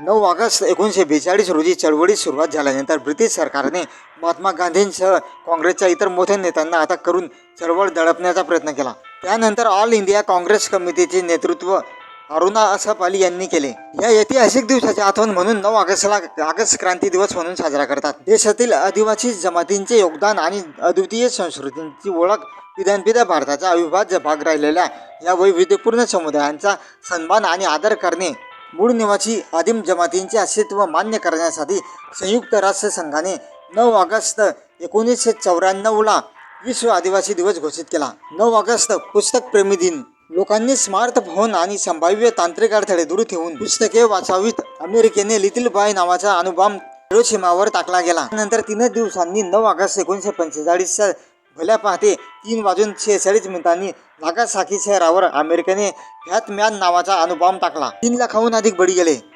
नऊ ऑगस्ट एकोणीसशे बेचाळीस रोजी चळवळीस सुरुवात झाल्यानंतर ब्रिटिश सरकारने महात्मा गांधींसह काँग्रेसच्या इतर मोठ्या नेत्यांना अटक करून चळवळ दडपण्याचा प्रयत्न केला. त्यानंतर ऑल इंडिया काँग्रेस कमिटीचे नेतृत्व अरुणा असफ अली यांनी केले. या ऐतिहासिक दिवसाची आठवण म्हणून नऊ ऑगस्टला ऑगस्ट क्रांती दिवस म्हणून साजरा करतात. देशातील आदिवासी जमातींचे योगदान आणि अद्वितीय संस्कृतींची ओळख पिढ्यानपिढ्या भारताचा अविभाज्य भाग राहिलेल्या या वैविध्यपूर्ण समुदायांचा सन्मान आणि आदर करणे मूळ निवासी आदिम जमातींचे अस्तित्व मान्य करण्यासाठी संयुक्त राष्ट्रसंघाने नऊ ऑगस्ट एकोणीसशे चौऱ्याण्णवला विश्व आदिवासी दिवस घोषित केला. नऊ ऑगस्ट पुस्तक प्रेमी दिन. लोकांनी स्मार्टफोन आणि संभाव्य तांत्रिक अडथळे दूर ठेवून पुस्तके वाचावीत. अमेरिकेने लिटिल बाय नावाचा अनुबाम हिरोशिमावर टाकला गेला. नंतर तीनच दिवसांनी नऊ ऑगस्ट एकोणीसशे पंचेचाळीसच्या भल्या पहाटे तीन वाजून शेहेचाळीस मिनिटांनी नागासाकी शहरावर अमेरिकेने फॅटमॅन नावाचा अणुबॉम्ब टाकला. तीन लाखाहून अधिक बळी गेले.